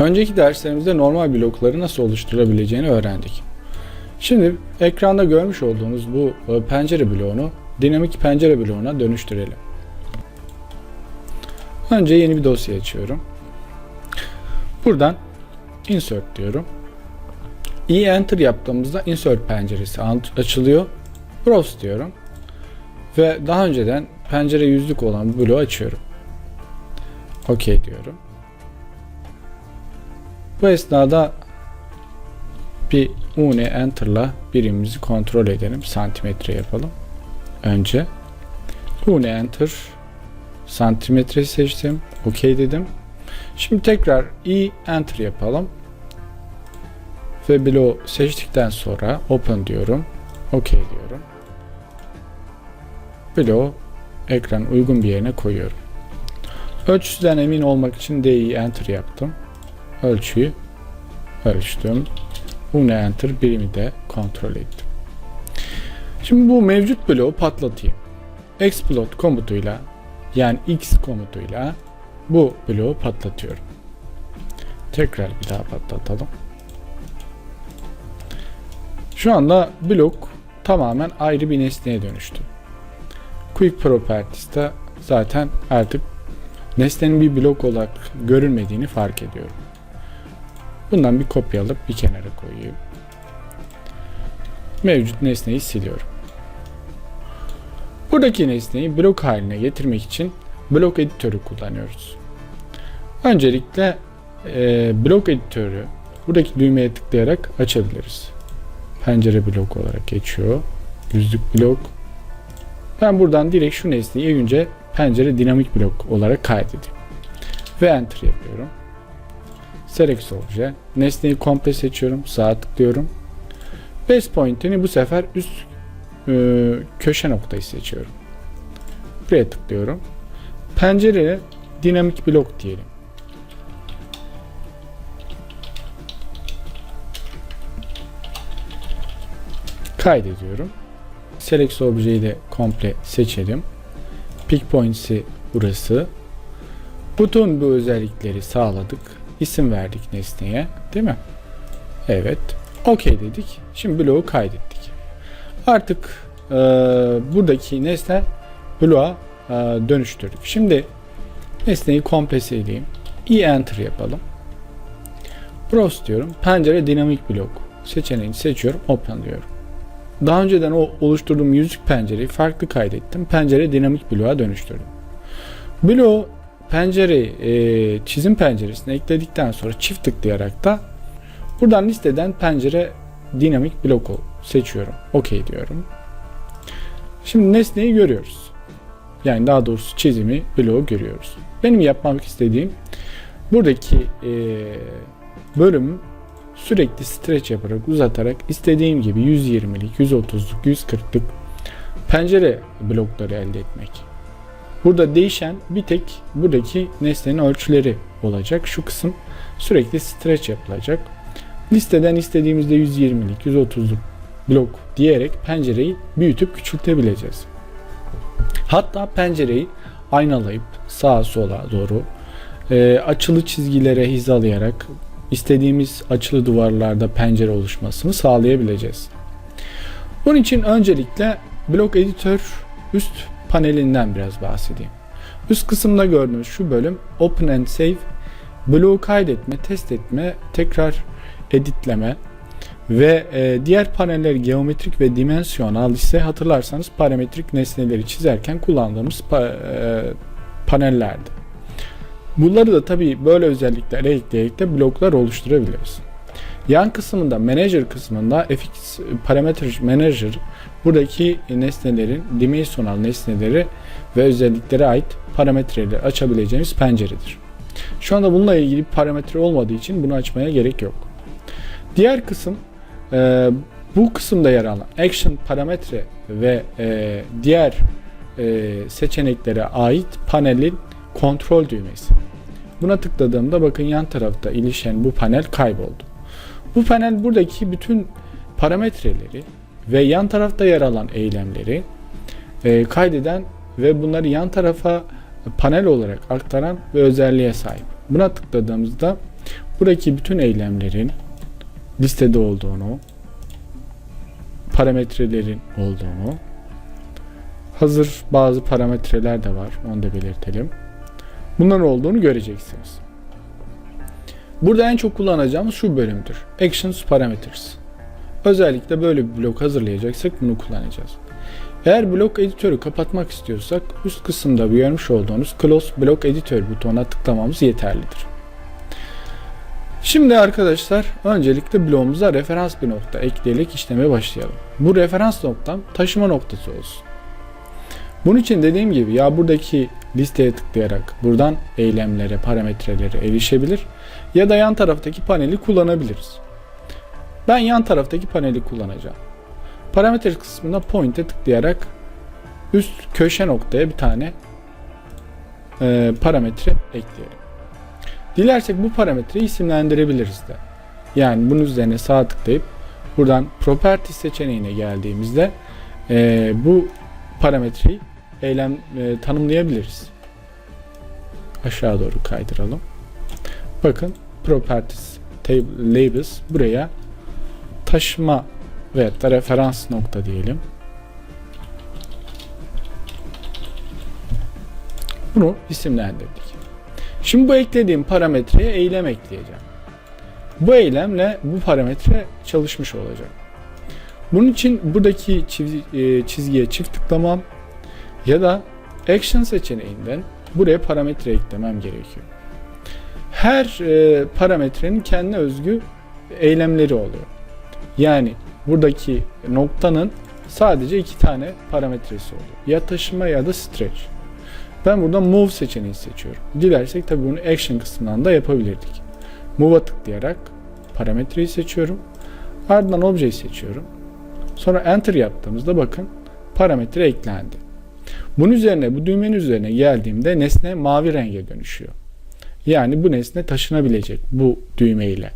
Önceki derslerimizde normal blokları nasıl oluşturabileceğini öğrendik. Şimdi ekranda görmüş olduğumuz bu e, pencere bloğunu dinamik pencere bloğuna dönüştürelim. Önce yeni bir dosya açıyorum. Buradan insert diyorum. i enter yaptığımızda insert penceresi açılıyor. Browse diyorum. Ve daha önceden pencere yüzlük olan bu bloğu açıyorum. OK diyorum. Bu esnada bir une enter'la birimimizi kontrol edelim. Santimetre yapalım. Önce une enter santimetre seçtim. OK dedim. Şimdi tekrar i enter yapalım. Ve bloğu seçtikten sonra open diyorum. OK diyorum. Bloğu ekran uygun bir yerine koyuyorum. Ölçüsüden emin olmak için DI enter yaptım. Ölçüyü ölçtüm. Une enter birimi de kontrol ettim. Şimdi bu mevcut bloğu patlatayım. Explode komutuyla yani X komutuyla bu bloğu patlatıyorum. Tekrar bir daha patlatalım. Şu anda blok tamamen ayrı bir nesneye dönüştü. Quick Properties'te zaten artık nesnenin bir blok olarak görülmediğini fark ediyorum. Bundan bir kopya bir kenara koyayım. Mevcut nesneyi siliyorum. Buradaki nesneyi blok haline getirmek için blok editörü kullanıyoruz. Öncelikle e, blok editörü buradaki düğmeye tıklayarak açabiliriz. Pencere blok olarak geçiyor. Yüzlük blok. Ben buradan direkt şu nesneyi önce pencere dinamik blok olarak kaydedeyim. Ve enter yapıyorum. Select Obje. Nesneyi komple seçiyorum. Sağa tıklıyorum. Base point'ini bu sefer üst e, köşe noktayı seçiyorum. Buraya tıklıyorum. Pencereye dinamik blok diyelim. Kaydediyorum. Select objeyi de komple seçelim. Pick points'i burası. Bütün bu özellikleri sağladık. İsim verdik nesneye, değil mi? Evet. OK dedik. Şimdi bloğu kaydettik. Artık e, buradaki nesne bloğa e, dönüştürdük. Şimdi nesneyi komprese edeyim. i enter yapalım. Browse diyorum. Pencere dinamik blok seçeneğini seçiyorum. Open diyorum. Daha önceden o oluşturduğum yüzük pencereyi farklı kaydettim. Pencere dinamik bloğa dönüştürdüm. Bloğu pencere e, çizim penceresine ekledikten sonra çift tıklayarak da buradan listeden pencere dinamik bloku seçiyorum. OK diyorum. Şimdi nesneyi görüyoruz. Yani daha doğrusu çizimi bloğu görüyoruz. Benim yapmak istediğim buradaki e, bölümü sürekli stretch yaparak uzatarak istediğim gibi 120'lik, 130'luk, 140'lık pencere blokları elde etmek. Burada değişen bir tek buradaki nesnenin ölçüleri olacak. Şu kısım sürekli stretch yapılacak. Listeden istediğimizde 120'lik, 130'luk blok diyerek pencereyi büyütüp küçültebileceğiz. Hatta pencereyi aynalayıp sağa sola doğru e, açılı çizgilere hizalayarak istediğimiz açılı duvarlarda pencere oluşmasını sağlayabileceğiz. Bunun için öncelikle blok editör üst panelinden biraz bahsedeyim. Üst kısımda gördüğünüz şu bölüm Open and Save bloğu kaydetme, test etme, tekrar editleme ve e, diğer paneller geometrik ve dimensional ise hatırlarsanız parametrik nesneleri çizerken kullandığımız pa, e, panellerdi. Bunları da tabii böyle özellikler ekleyerek de bloklar oluşturabiliriz. Yan kısmında Manager kısmında FX Parameter Manager buradaki nesnelerin dimensional nesneleri ve özelliklere ait parametreleri açabileceğimiz penceredir. Şu anda bununla ilgili bir parametre olmadığı için bunu açmaya gerek yok. Diğer kısım e, bu kısımda yer alan Action parametre ve e, diğer e, seçeneklere ait panelin kontrol düğmesi. Buna tıkladığımda bakın yan tarafta ilişen bu panel kayboldu. Bu panel buradaki bütün parametreleri ve yan tarafta yer alan eylemleri e, kaydeden ve bunları yan tarafa panel olarak aktaran ve özelliğe sahip. Buna tıkladığımızda buradaki bütün eylemlerin listede olduğunu, parametrelerin olduğunu, hazır bazı parametreler de var, onu da belirtelim. Bunların olduğunu göreceksiniz. Burada en çok kullanacağımız şu bölümdür. Actions Parameters. Özellikle böyle bir blok hazırlayacaksak bunu kullanacağız. Eğer blok editörü kapatmak istiyorsak üst kısımda görmüş olduğunuz Close Block Editor butonuna tıklamamız yeterlidir. Şimdi arkadaşlar öncelikle bloğumuza referans bir nokta ekleyerek işleme başlayalım. Bu referans noktam taşıma noktası olsun. Bunun için dediğim gibi ya buradaki listeye tıklayarak buradan eylemlere, parametrelere erişebilir ya da yan taraftaki paneli kullanabiliriz. Ben yan taraftaki paneli kullanacağım. Parametre kısmında point'e tıklayarak üst köşe noktaya bir tane e, parametre ekleyelim. Dilersek bu parametreyi isimlendirebiliriz de. Yani bunun üzerine sağ tıklayıp buradan Properties seçeneğine geldiğimizde e, bu parametreyi eylem e, tanımlayabiliriz. Aşağı doğru kaydıralım. Bakın Properties Table Labels buraya taşıma veyahut da referans nokta diyelim. Bunu isimlendirdik. Şimdi bu eklediğim parametreye eylem ekleyeceğim. Bu eylemle bu parametre çalışmış olacak. Bunun için buradaki e, çizgiye çift tıklamam ya da action seçeneğinden buraya parametre eklemem gerekiyor. Her e, parametrenin kendine özgü eylemleri oluyor. Yani buradaki noktanın sadece iki tane parametresi oluyor. Ya taşıma ya da stretch. Ben burada move seçeneği seçiyorum. Dilersek tabii bunu action kısmından da yapabilirdik. Move'a tıklayarak parametreyi seçiyorum. Ardından objeyi seçiyorum. Sonra enter yaptığımızda bakın parametre eklendi. Bunun üzerine bu düğmenin üzerine geldiğimde nesne mavi renge dönüşüyor. Yani bu nesne taşınabilecek bu düğme ile.